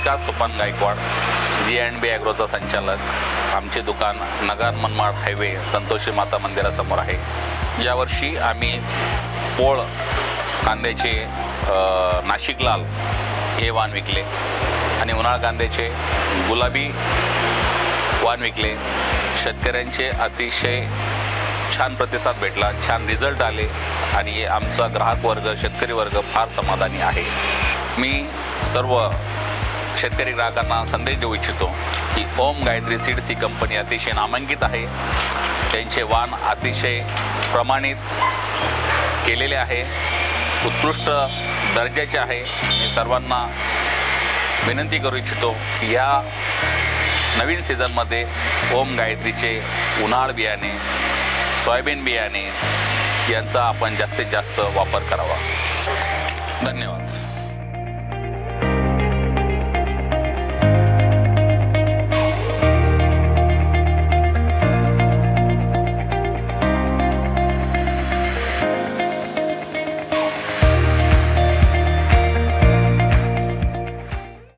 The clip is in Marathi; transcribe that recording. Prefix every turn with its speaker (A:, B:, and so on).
A: Vikas Supan Gaikwad ji and B ॲग्रोचा संचालक आमचे दुकान नगर मनमाड हायवे संतोषी माता मंदिरासमोर आहे. यावर्षी आम्ही पोळ कांद्याचे नाशिक लाल हे वाण विकले आणि उन्हाळ कांद्याचे गुलाबी वाण विकले. शेतकऱ्यांचे अतिशय छान प्रतिसाद भेटला छान रिझल्ट आले आणि आमचा ग्राहक वर्ग शेतकरी वर्ग फार समाधानी आहे. मी सर्व शेतकरी ग्राहकांना संदेश देऊ इच्छितो की ओम गायत्री सीड्स ही कंपनी अतिशय नामांकित आहे. त्यांचे वाण अतिशय प्रमाणित केलेले आहे. उत्कृष्ट दर्जाचे आहे. मी सर्वांना विनंती करू इच्छितो की या नवीन सीझनमध्ये ओम गायत्रीचे उन्हाळ बियाणे सोयाबीन बियाणे यांचा आपण जास्तीत जास्त वापर करावा. धन्यवाद.